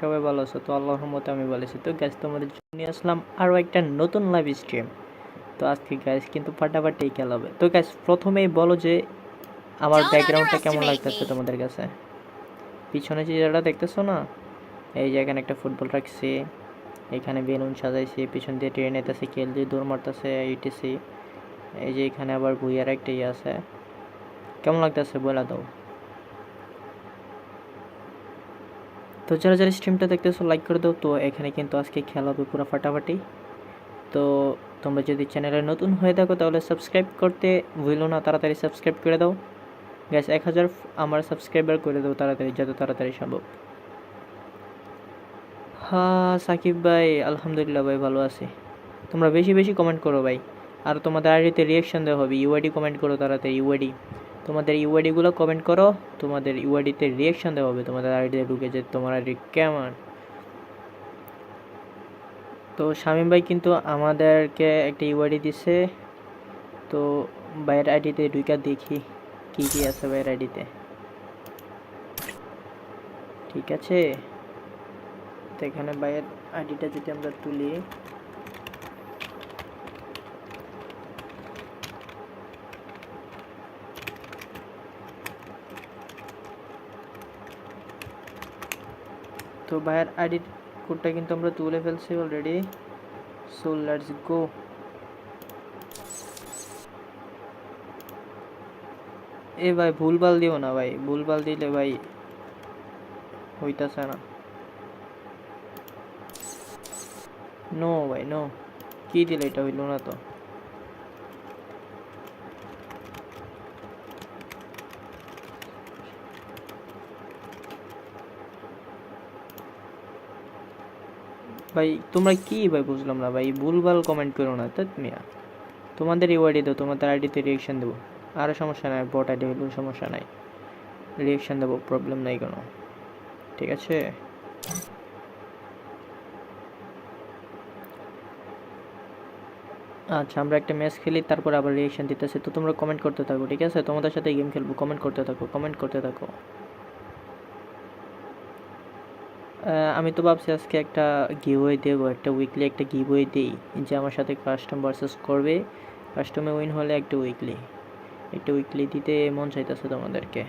সবাই ভালো আছো? তো আল্লাহর মতো আমি ভালো আছি। তো গ্যাস তোমাদের জন্য নিয়ে আসলাম আরও একটা নতুন লাইভ স্ট্রিম তো আজকে গ্যাস কিন্তু ফাটাফাটি খেলা হবে। তো গ্যাস প্রথমেই বলো যে আমার ব্যাকগ্রাউন্ডটা কেমন লাগতেছে তোমাদের কাছে? পিছনে যে জায়গাটা দেখতেছো না? এই যে এখানে একটা ফুটবল রাখছি। এখানে বেলুন সাজাইছি পিছন দিয়ে ট্রেন এতেছে কেল দিয়ে দৌড় মারতেছে ইটিসি এই যে এখানে আবার ভুইয়ার একটা ইয়ে আছে। কেমন লাগতেছে বলে দাও। তো যারা যারা স্ট্রিমটা দেখতেছো লাইক করে দাও। তো এখানে কিন্তু আজকে খেলা হবে পুরো ফাটাফাটি। তো তোমরা যদি চ্যানেলে নতুন হয়ে থাকো, তাহলে সাবস্ক্রাইব করতে ভুলো না। তাড়াতাড়ি সাবস্ক্রাইব করে দাও। গ্যাস এক হাজার আমার সাবস্ক্রাইবার করে দাও তাড়াতাড়ি, যত তাড়াতাড়ি সম্ভব। হ্যাঁ সাকিব ভাই, আলহামদুলিল্লাহ ভাই, ভালো আছি। তোমরা বেশি বেশি কমেন্ট করো ভাই। আর তোমাদের আইডিতে রিয়াকশন দেওয়া হবে। ইউআইডি কমেন্ট করো তাড়াতাড়ি ইউআইডি তোমাদের ইউআইডিগুলো কমেন্ট করো, তোমাদের ইউআইডিতে রিয়াকশন দেওয়া হবে, তোমাদের আইডিতে ঢুকে যে তোমার আইডি কেমন। তো শামীম ভাই কিন্তু আমাদেরকে একটা ইউআইডি দিছে, তো ভাইয়ের আইডিতে ঢুকে দেখি কি কি আছে ভাইয়ের আইডিতে ঠিক আছে? তো এখানে ভাইয়ের আইডিটা যদি আমরা তুলি তো ভাইয়ের আইডি কোডটা কিন্তু আমরা তুলে ফেলছি অলরেডি সো লেটস গো এ ভাই, ভুলভাল দিও না ভাই, ভুলভাল দিলে ভাই হইতাছে না। নো ভাই নো কি দিলে এটা হইল না তো? ভাই, তোমরা কি ভাই বুঝলাম না ভাই? ভুলভাল কমেন্ট করো না তা মিয়া। তোমাদের ইউআইডি দাও তোমাদের আইডিতে রিয়েকশন দেবো। আরও সমস্যা নাই বট আইডি হলেও সমস্যা নাই। রিয়েকশন দেবো প্রবলেম নাই কোনো। ঠিক আছে? আচ্ছা আমরা একটা ম্যাচ খেলি, তারপর আবার রিয়েকশন দিতেছি। তো তোমরা কমেন্ট করতে থাকো, ঠিক আছে? তোমাদের সাথে গেম খেলব কমেন্ট করতে থাকো কমেন্ট করতে থাকো। আমি তো ভাবছি আজকে একটা গিভওয়ে দেবো, একটা উইকলি একটা গিভওয়ে দিই, যে আমার সাথে কাস্টম ভার্সেস করবে। কাস্টমে উইন হলে একটা উইকলি একটা উইকলি দিতে মন চাইতেছে তোমাদেরকে।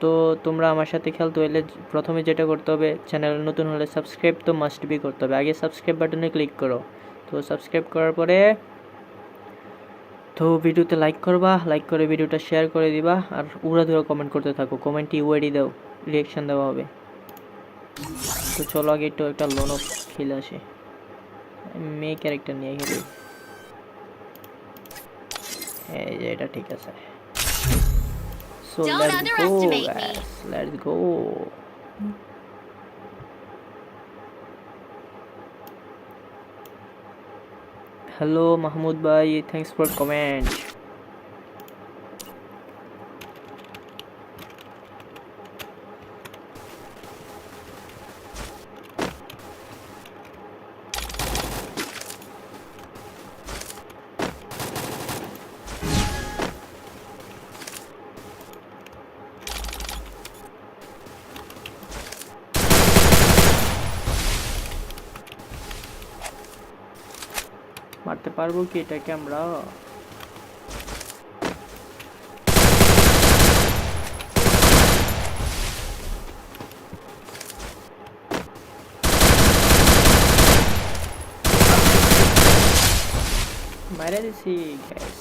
তো তোমরা আমার সাথে খেলতে হলে প্রথমে যেটা করতে হবে চ্যানেল নতুন হলে সাবস্ক্রাইব তো মাস্ট বি করতে হবে। আগে সাবস্ক্রাইব বাটনে ক্লিক করো। তো সাবস্ক্রাইব করার পরে তো ভিডিওতে লাইক করবা লাইক করে ভিডিওটা শেয়ার করে দিবা আর উড়া ধরে কমেন্ট করতে থাকো। কমেন্টে ইউআইডি দাও রিয়াকশন দেওয়া হবে। তো চলো আগে একটু একটা লোন অফ খেলে আসি। মেয়ে ক্যারেক্টার নিয়ে খেলি। এই যে এটা ঠিক আছে। So let's go underestimate me. guys let's go hello Mahmud ভাই পারব কি এটাকে আমরা? মারা দিছি গ্যাস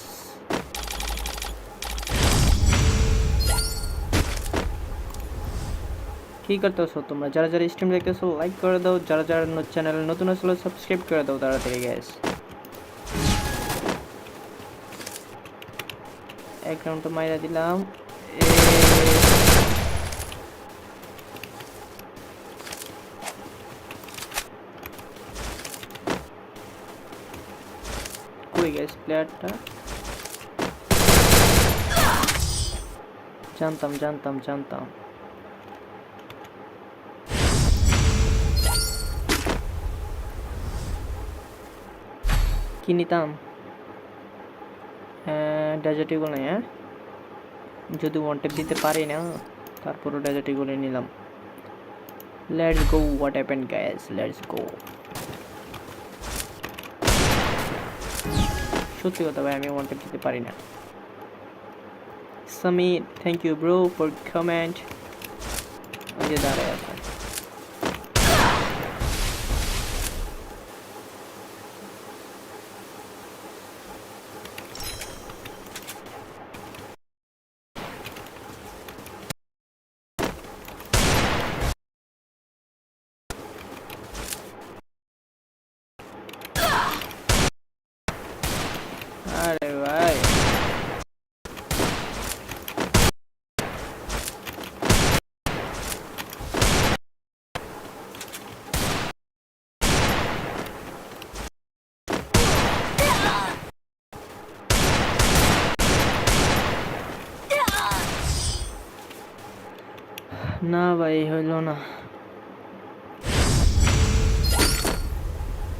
কি করতেছো তোমরা? যারা যারা স্ট্রিম দেখতেছো লাইক করে দাও। যারা যারা চ্যানেল নতুন আসলে সাবস্ক্রাইব করে দাও তাড়াতাড়ি গ্যাস এক রাউন্ড তো মাইরা দিলাম। কই গ্যাস প্লেয়ারটা জানতাম জানতাম জানতাম। কি নিতাম? ডেজার্ট ইগল নেই হ্যাঁ যদি ওয়ান টেপ দিতে পারি না, তারপরও ডেজার্ট ইগলে নিলাম। Let's go what happened guys let's go সত্যি কথা ভাই, আমি ওয়ান টেপ দিতে পারি না। Samir thank you bro for comment দাঁড়ায় আছে আরে ভাই না ভাই হইল না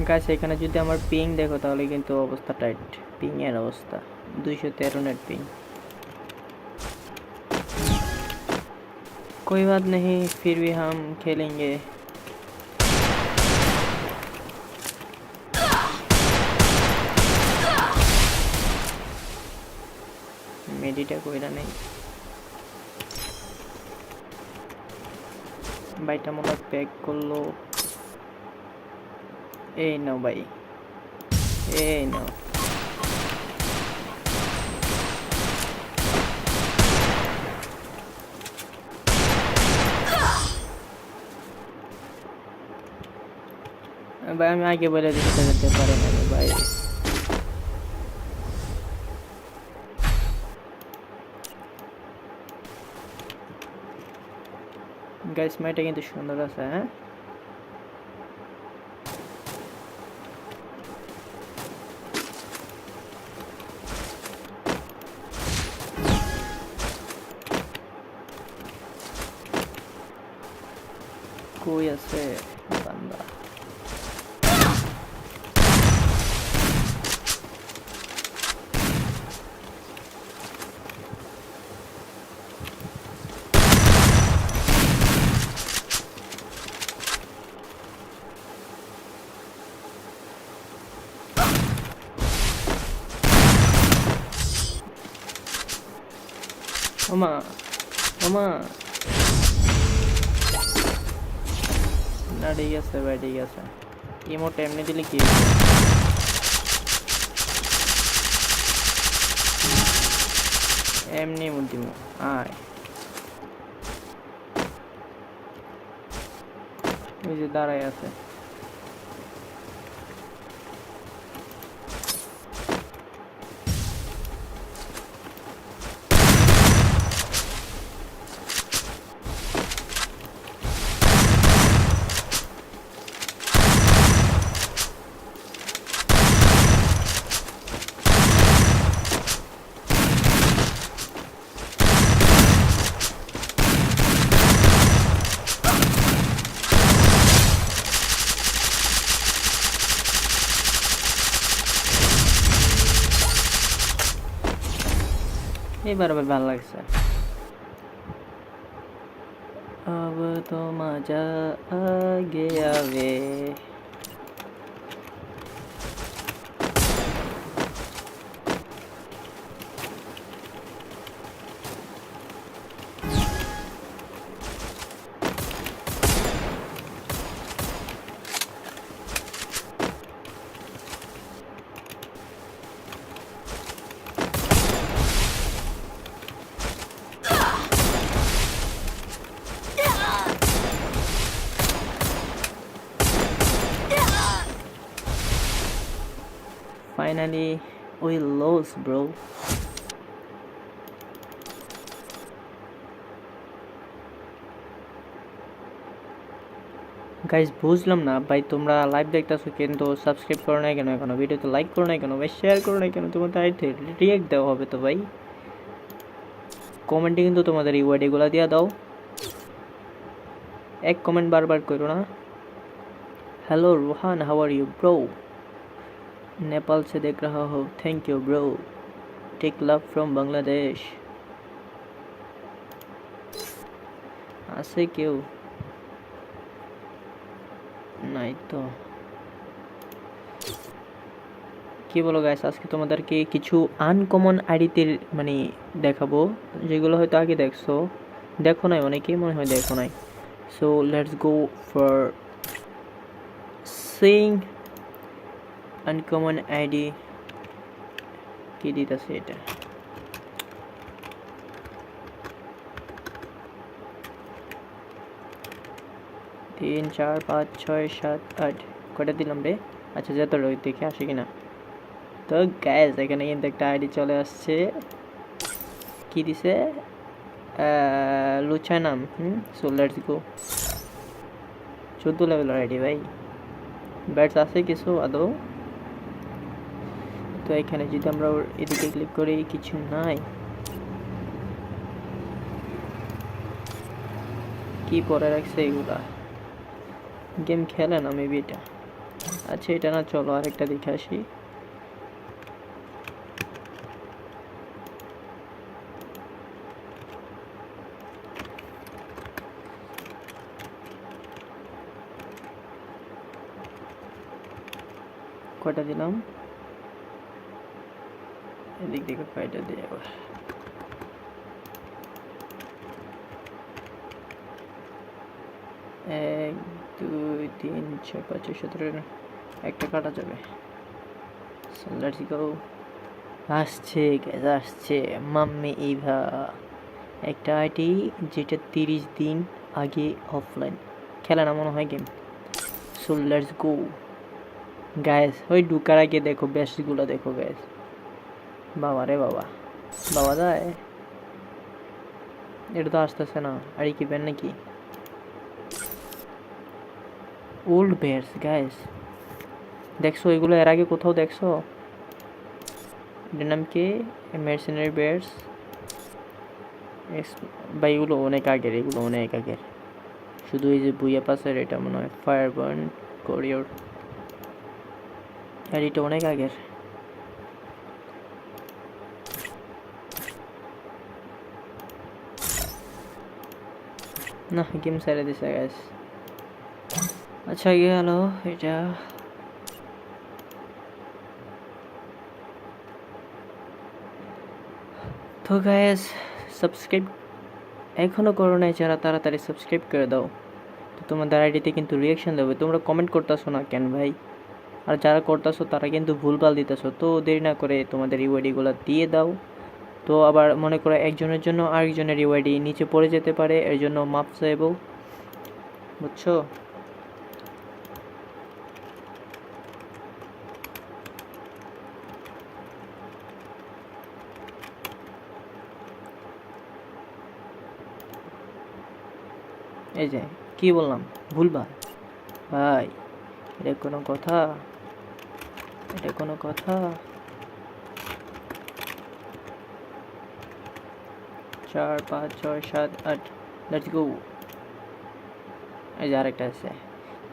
গাছ এখানে যদি আমার পিং দেখো তাহলে কিন্তু অবস্থা টাইট পিং এর অবস্থা দুইশো তেরো নেট পিং कोई बात नहीं फिर भी हम खेलेंगे মেডিটা কইরা নেই বাইটা মনে হয় প্যাক করল এই নাও ভাই এই নাও ভাই আমি আগে বলে দিতে যেতে পারি না রে ভাই গাইস মাইটা কিন্তু সুন্দর আছে হ্যাঁ? কই আছে বান্দা ওমা ওমা না ঠিক আছে ভাই ঠিক আছে ইমোট এমনি দিলে কি? এমনি ইমোট দিব আয় ওই যে দাঁড়ায় আছে এবার আবার ভালো লাগছে अब तो मजा आ गया वे মানে ওই লস ব্রো গাইজ বুঝলাম না। ভাই, তোমরা লাইভ দেখতেছো কিন্তু সাবস্ক্রাইব করো না কেন এখনও? ভিডিওতে লাইক করো না কেন? ভাই শেয়ার করো না কেন? তোমাদের রিয়েক্ট দেওয়া হবে তো, ভাই। কমেন্টে কিন্তু তোমাদের ইউআইডিগুলো দিয়ে দাও। এক কমেন্ট বারবার করো না। Hello Rohan how are you bro Nepal से देख रहा हो thank you bro tech love from Bangladesh আছে কেউ নাই তো কি বলো গাইস আজকে তোমাদেরকে কিছু আনকমন আইডিতে মানে দেখাবো যেগুলো হয়তো আগে দেখছো দেখো নাই অনেকেই মনে হয় দেখো নাই so let's go for sing uncommon ID কি দিতেছে এটা? তিন, চার, পাঁচ, ছয়, সাত, আট। কটা দিলাম রে? আচ্ছা যত রোগ দেখে আসে কিনা? তো গ্যাস এখানে কিন্তু একটা আইডি চলে আসছে। কি দিছে? লুচায় নাম। হুম সো লেটস চোদ্দ লেভেলের আইডি ভাই। ব্যাটস আছে কিছু আদৌ? তো এখানে যদি আমরা এদিকে ক্লিক করি, কিছু নাই। কি পরে রাখছে এগুলা? গেম খেলে না মেবি এটা। আচ্ছা এটা না, চলো আরেকটা দেখে আসি। কটা দিলাম? এদিক থেকে কয়টা দিই আবার এক, দুই, তিন, ছয়, পাঁচ, ছয় সতেরো একটা কাটা যাবে। গো আসছে গ্যাস আসছে। Mummy Eva. একটা আইটি যেটা তিরিশ দিন আগে অফলাইন খেলা না, মনে হয় game so let's go gas ওই ঢুকার আগে দেখো বেশগুলো দেখো গ্যাস বাবা রে বাবা। বাবা যায়? এটা তো আসতেছে না। আর কি নাকি? ওল্ড বেয়ার্স গাইস দেখছ, এগুলো এর আগে কোথাও দেখছ? এটার নাম কি? মেরসিনারি বেয়ার্স বা এগুলো অনেক আগের, এগুলো অনেক আগের। শুধু এই যে বুইয়া পাসের এটা মনে হয় ফায়ার বার্ন কোরিয়র আর এটা অনেক আগের। না গেম ছেড়ে দিছে গ্যাস আচ্ছা গেল এটা তো গ্যাস সাবস্ক্রাইব এখনও করো নাই, যারা তাড়াতাড়ি সাবস্ক্রাইব করে দাও। তো, তোমাদের আইডিতে কিন্তু রিয়াকশন দেবে। তোমরা কমেন্ট করতেছো না কেন, ভাই? আর যারা করতেছো, তারা কিন্তু ভুলভাল দিতেছো। তো, দেরি না করে তোমাদের ইউআইডিগুলো দিয়ে দাও। তো আবার মনে করো একজনের জন্য আরেকজনের ইউআইডি নিচে পড়ে যেতে পারে, এর জন্য মাপ চাইব। বুঝছ? এই যে, কি বললাম? ভুলভাল ভাই, এটা কোনো কথা? এটা কোনো কথা? চার, পাঁচ, ছয়, সাত, আট। লেটস গো এই যে আরেকটা আছে।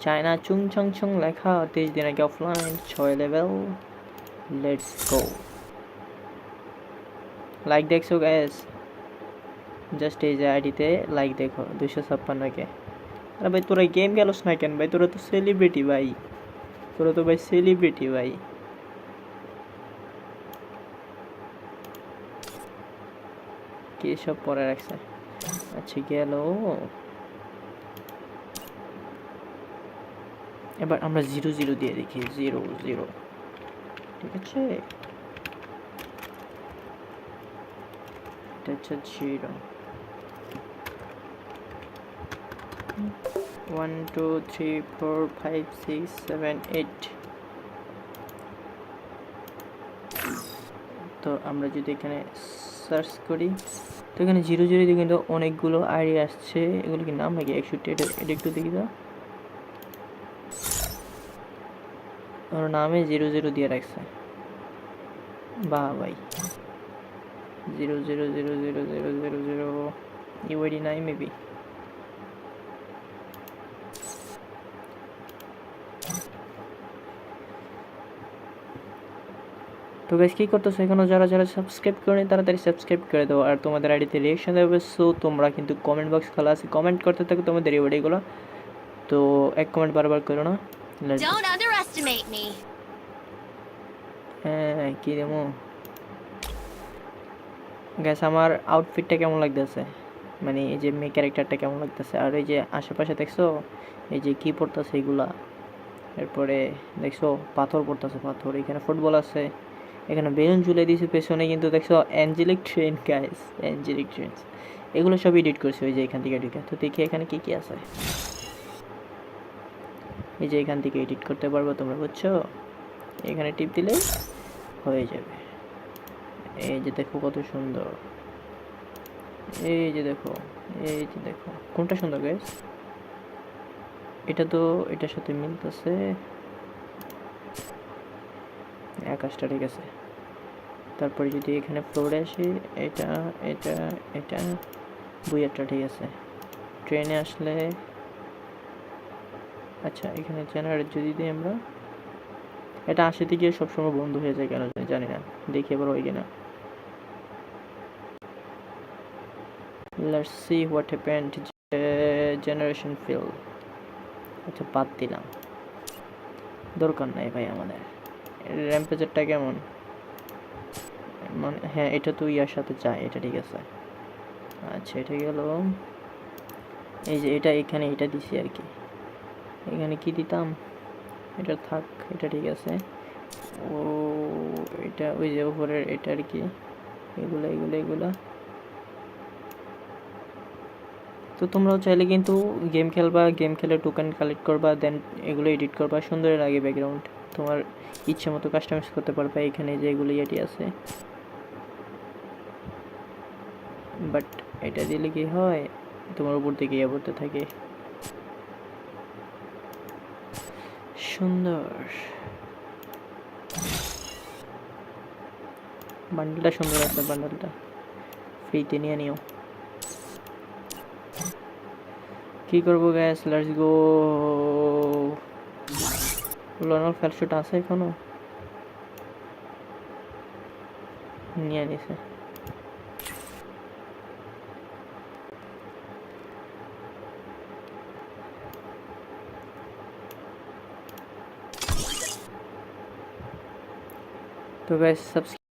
চায়না চুং ছং ছং লেখা, তেইশ দিন আগে অফলাইন ছয় লেভেল লেটস গো লাইক দেখছ গ্যাস জাস্ট এই যে আইডিতে লাইক দেখো দুশো ছাপ্পান্নকে আরে ভাই, তোরা গেম গেলস না কেন? ভাই, তোরা তো সেলিব্রিটি ভাই। তোরা তো ভাই সেলিব্রিটি ভাই। কি সব পরে রাখছে? আচ্ছা গেল। এবার আমরা জিরো জিরো দিয়ে দেখি। Zero zero. ঠিক আছে? Zero. One, two, three, four, five, six, seven, eight. তো আমরা যদি এখানে সার্চ করি। তো এখানে জিরো জিরো দিয়ে কিন্তু অনেকগুলো আইডি আসছে। এগুলো কি নাম নাকি? একষট্টি এটা একটু দেখি তো। ওর নামে জিরো জিরো দিয়ে রাখছে। বাহ ভাই zero zero zero zero zero zero zero. UID নাই মেবি তো গাইস কী করতেছো এখনও যারা যারা সাবস্ক্রাইব করেনি তাড়াতাড়ি সাবস্ক্রাইব করে দাও। আর তোমাদের আইডিতে রিয়েকশন দেবে সো তোমরা কিন্তু কমেন্ট বক্স খোলা আছে। কমেন্ট করতে থাকো তোমাদের এই ভিডিওগুলো তো এক কমেন্ট বারবার করো না। হ্যাঁ কি দেবো গ্যাস আমার আউটফিটটা কেমন লাগতেছে? মানে এই যে মেয়ে ক্যারেক্টারটা কেমন লাগতেছে? আর এই যে আশেপাশে দেখছ এই যে কি পড়তেছে এগুলা? এরপরে দেখছ পাথর পড়তেছে পাথর। এখানে ফুটবল আছে। এখানে বেলুন ঝুলে দিয়েছে পেছনে, কিন্তু দেখছ angelic train guys angelic train এগুলো সব এডিট করছে ওই যে এখান থেকে ঢুকে তো দেখি এখানে কি কি আছে। এই যে এখান থেকে এডিট করতে পারব, তোমরা বুঝছ? এখানে টিপ দিলে হয়ে যাবে। এই যে দেখো কত সুন্দর। এই যে দেখো, এই যে দেখো। কোনটা সুন্দর গাইস এটা তো, এটার সাথে মিলতেছে। আকাশটা ঠিক আছে। তারপরে যদি এখানে ফ্লোরে আসি, এটা এটা এটা বুয়েরটা ঠিক আছে। ট্রেনে আসলে আচ্ছা এখানে জেনারেট যদি দিই আমরা, এটা আশি থেকে সবসময় বন্ধ হয়ে যায় কেন জানি- না। দেখি এবার হয় কিনা। See what happened generation feel আচ্ছা বাদ দিলাম। দরকার নাই ভাই আমাদের। র্যাম্পেজারটা কেমন? মানে হ্যাঁ এটা তো ইয়ার সাথে যায় এটা ঠিক আছে। আচ্ছা এটা গেল। এই যে এটা এখানে, এটা দিছি আর কি। এখানে কি দিতাম? এটা থাক, এটা ঠিক আছে। ও, এটা ওই যে উপরের, এটা আর কি। এগুলো এগুলো এগুলো। তো তোমরাও চাইলে কিন্তু গেম খেলবা, গেম খেলে টোকেন কালেক্ট করবা দেন এগুলো এডিট করবা, সুন্দর লাগে ব্যাকগ্রাউন্ড তোমার ইচ্ছে মতো কাস্টমাইজ করতে পারবা, এখানে যে এগুলো ইয়েটি আছে। বাট এটা দিলে কি হয়? তোমার উপর থেকে ইয়ে পড়তে থাকে। সুন্দর। বান্ডেলটা সুন্দর আছে, বান্ডেলটা। ফ্রিতে নিয়ে নিও। কি করব গ্যাস লেটস গো লনার ফ্যালশুট আছে এখনও? নিয়ে নিছে। তো গ্যাস সাবস্ক্রাইব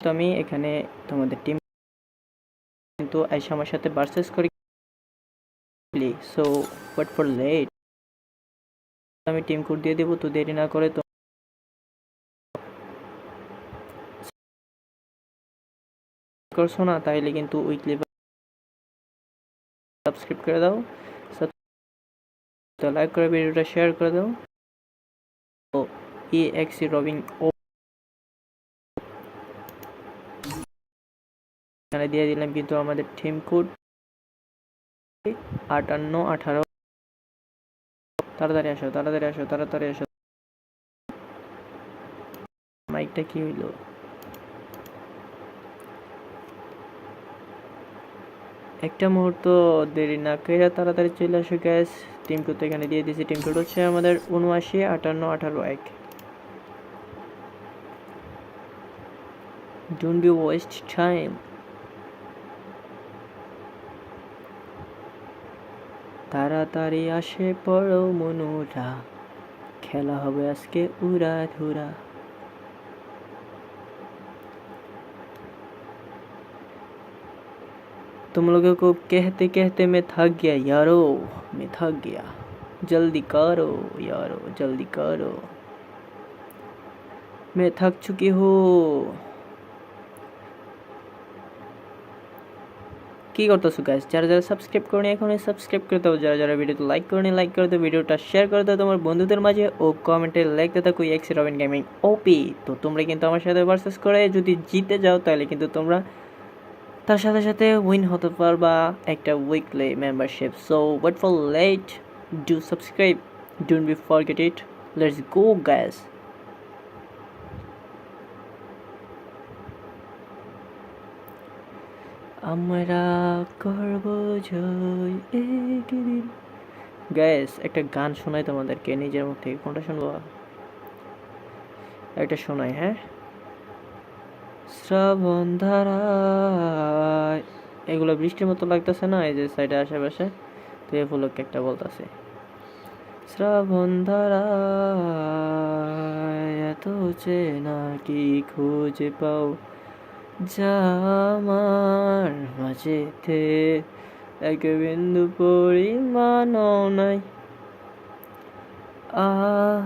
তো আমি এখানে তোমাদের টিম কিন্তু আইসা আমার সাথে ভার্সেস করি। সো হোয়াট ফর লেট আমি টিম কোড দিয়ে দেবো, তো দেরি না করে তো করছ না, তাইলে কিন্তু উইকলি সাবস্ক্রাইব করে দাও। তো লাইক করে ভিডিওটা শেয়ার করে দাও। ই এক্সি রবিং ও এখানে দিয়ে দিলাম কিন্তু আমাদের টিম কোড আটান্ন, আঠারো। তাড়াতাড়ি আসো তাড়াতাড়ি আসো তাড়াতাড়ি আসো। মাইকটা কি হইল? একটা মুহূর্ত দেরি না করে তাড়াতাড়ি চলে আসো গ্যাস টিম কোড এখানে দিয়ে দিয়েছি। টিম কোড হচ্ছে আমাদের উনআশি, আটান্ন, আঠারো, এক। ডোন্ট বি ওয়েস্ট টাইম তাড়াতাড়ি আসে পড়ো মনুরা খেলা হবে আজকে উড়া ধুরা तुम लोगों को कहते कहते मैं थक गया यारो मैं थक गया जल्दी करो यारो जल्दी करो मैं थक चुकी हूँ কি করতেছো গাইস যারা যারা সাবস্ক্রাইব করনি এখনই সাবস্ক্রাইব করে দাও। যারা যারা ভিডিওতে লাইক করনি লাইক করে দাও। ভিডিওটা শেয়ার করে দাও তোমার বন্ধুদের মাঝে ও কমেন্টে লিখতে থাকো এক্স রবিন গেমিং ওপি তো তোমরা কিন্তু আমার সাথে ভার্সেস করে যদি জিতে যাও, তাহলে কিন্তু তোমরা তার সাথে সাথে উইন হতে পারবা একটা weekly membership so wait for late do subscribe don't be forget it let's go guys আমরা করব জয় একদিন। গ্যাস একটা গান শোনাই তোমাদেরকে, নিজের মুখ থেকে। কোনটা শুনব? একটা শোনাই হ্যাঁ? শ্রাবণ ধারায়। এগুলো বৃষ্টির মতো লাগতেছে না? এই যে সাইডে আশেপাশে, তো এ ফুলকে একটা বলতেছে। শ্রাবণ ধারা এত চেনা কি খুঁজে পাও? যা আমার মাঝেতে এক বিন্দু পরিমাণও নাই।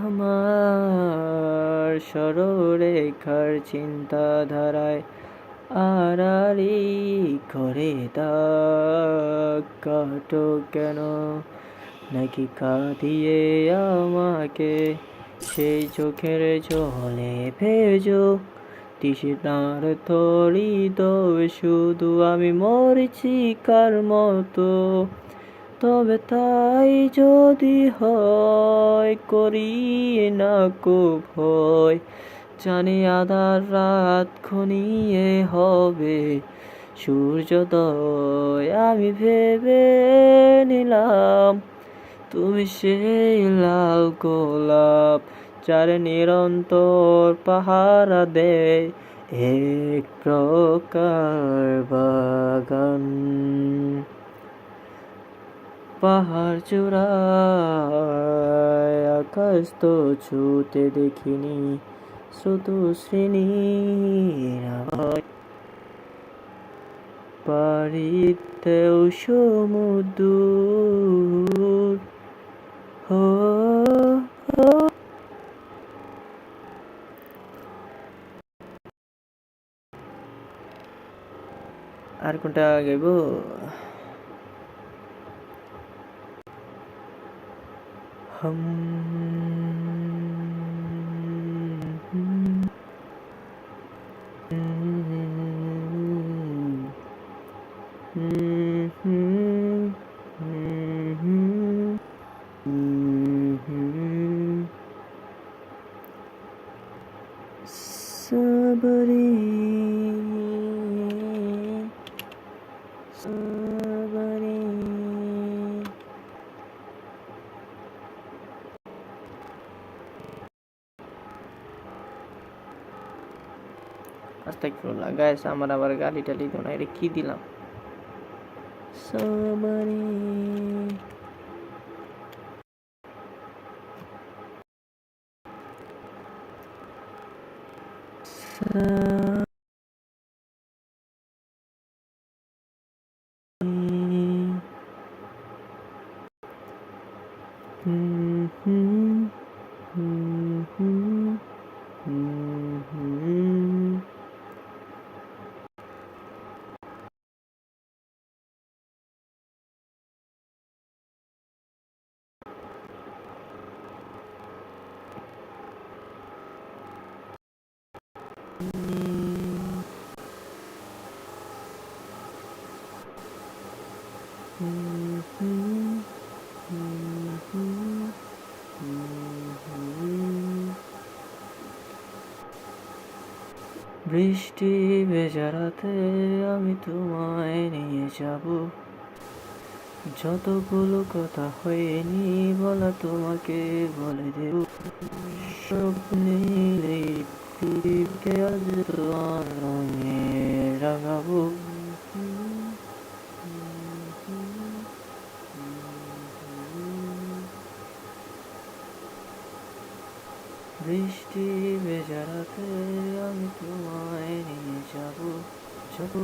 আমার সররেখার চিন্তাধারায় আড়ারি করে কাটো কেন? নাকি কাঁদিয়ে আমাকে সেই চোখের জলে ভেজো? তৃষ্ণার তরি তবে শুধু আমি মরছি কার মতো। তবে তাই যদি হয়, করি না কো ভয় জানি আধার রাত ঘনিয়ে হবে, সূর্যোদয় আমি ভেবে নিলাম। তুমি সেই লাল গোলাপ যার নিরন্তর পাহারা দেয়, এক প্রকার বাগান পাহাড় চূড়ায় আকাশ তো ছুতে দেখিনি আওয়াজ। পারিতেও সমুদ্র হো হো। আর কোনটা আস্তাগফিরুল্লাহ গাইস আমার আবার গালি টালি দিও না এটা কি দিলাম সামারি হুম হুম হুম হুম বৃষ্টি বেজারাতে আমি তোমায় নিয়ে যাব। যতগুলো কথা হয়নি বলা তোমাকে বলে দেব। স্বপ্নে আজ তোমার রঙে রাঙাবো। ভেজারাতে আমি তোমায় যাব যখন